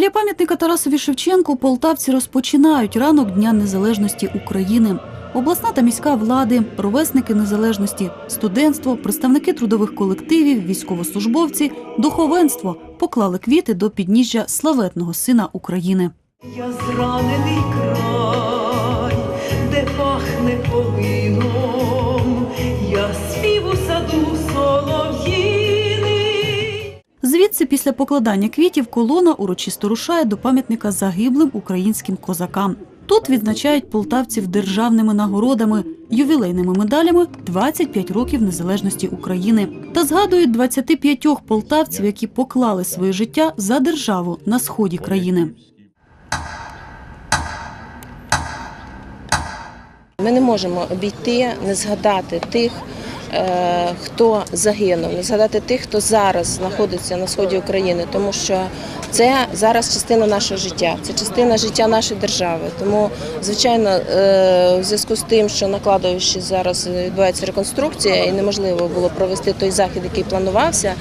Біля пам'ятника Тарасові Шевченку полтавці розпочинають ранок Дня Незалежності України. Обласна та міська влади, ровесники незалежності, студентство, представники трудових колективів, військовослужбовці, духовенство поклали квіти до підніжжя славетного сина України. Я зранений край, де пахне полином, після покладання квітів, колона урочисто рушає до пам'ятника загиблим українським козакам. Тут відзначають полтавців державними нагородами, ювілейними медалями 25 років незалежності України та згадують 25 полтавців, які поклали своє життя за державу на сході країни. Ми не можемо обійти, не згадати тих, хто загинув, не згадати тих, хто зараз знаходиться на сході України, тому що це зараз частина нашого життя, це частина життя нашої держави. Тому, звичайно, е, в зв'язку з тим, що на кладовищі зараз відбувається реконструкція, і неможливо було провести той захід, який планувався.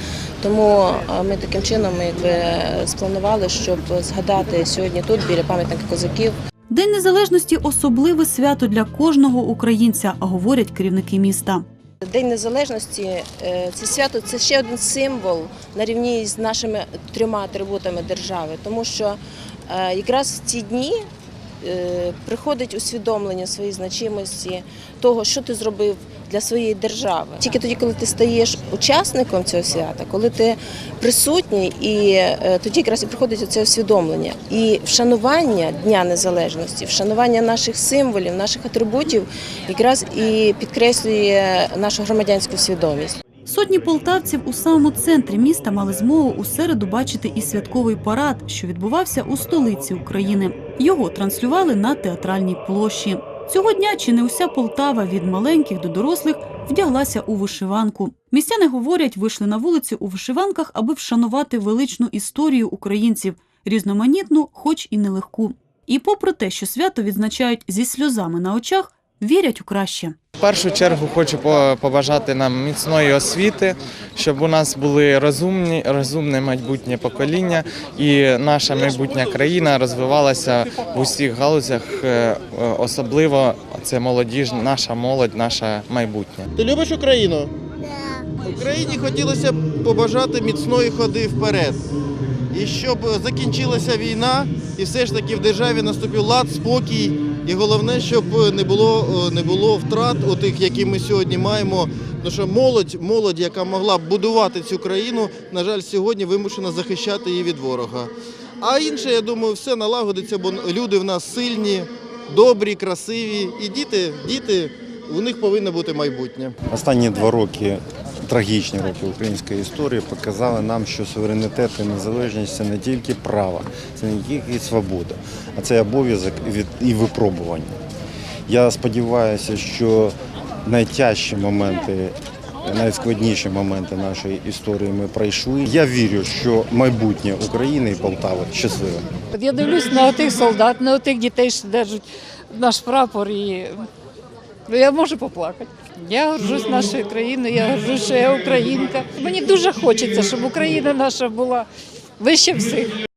Тому е, ми таким чином якби спланували, щоб згадати сьогодні тут біля пам'ятника козаків. День незалежності особливе свято для кожного українця, говорять керівники міста. День незалежності е, це свято це ще один символ на рівні з нашими трьома атрибутами держави, тому що е, якраз в ці дні приходить усвідомлення своєї значимості, того, що ти зробив для своєї держави. Тільки тоді, коли ти стаєш учасником цього свята, коли ти присутній, і е, тоді якраз і приходить оце усвідомлення. І вшанування Дня Незалежності, вшанування наших символів, наших атрибутів якраз і підкреслює нашу громадянську свідомість. Сотні полтавців у самому центрі міста мали змогу у середу бачити і святковий парад, що відбувався у столиці України. Його транслювали на театральній площі. Цього дня чи не уся Полтава від маленьких до дорослих вдяглася у вишиванку. Містяни говорять, вийшли на вулиці у вишиванках, аби вшанувати величну історію українців, різноманітну, хоч і нелегку. І попри те, що свято відзначають зі сльозами на очах, вірять у краще. В першу чергу хочу по- побажати нам міцної освіти, щоб у нас були розумні, розумне майбутнє покоління і наша майбутня країна розвивалася в усіх галузях, е, е, особливо це молодіж, наша молодь, наше майбутнє. Ти любиш Україну? Україні хотілося б побажати міцної ходи вперед. І щоб закінчилася війна, і все ж таки в державі наступив лад, спокій. І головне, щоб не було, е, не було втрат, отих, які ми сьогодні маємо. Тому що молодь, молодь, яка могла б будувати цю країну, на жаль, сьогодні вимушена захищати її від ворога. А інше, я думаю, все налагодиться, бо люди в нас сильні, добрі, красиві. І діти, діти, у них повинно бути майбутнє. Останні два роки, трагічні роки української історії, показали нам, що суверенітет і незалежність це не тільки право, це не тільки свобода, а це обов'язок і випробування. Я сподіваюся, що найтяжчі моменти, найскладніші моменти нашої історії ми пройшли. Я вірю, що майбутнє України і Полтави щасливе. Я дивлюсь на тих солдат, на тих дітей, що держать наш прапор, і ну, я можу поплакати. Я горжусь нашою країною, я горжусь, що я українка. Мені дуже хочеться, щоб Україна наша була вище всіх.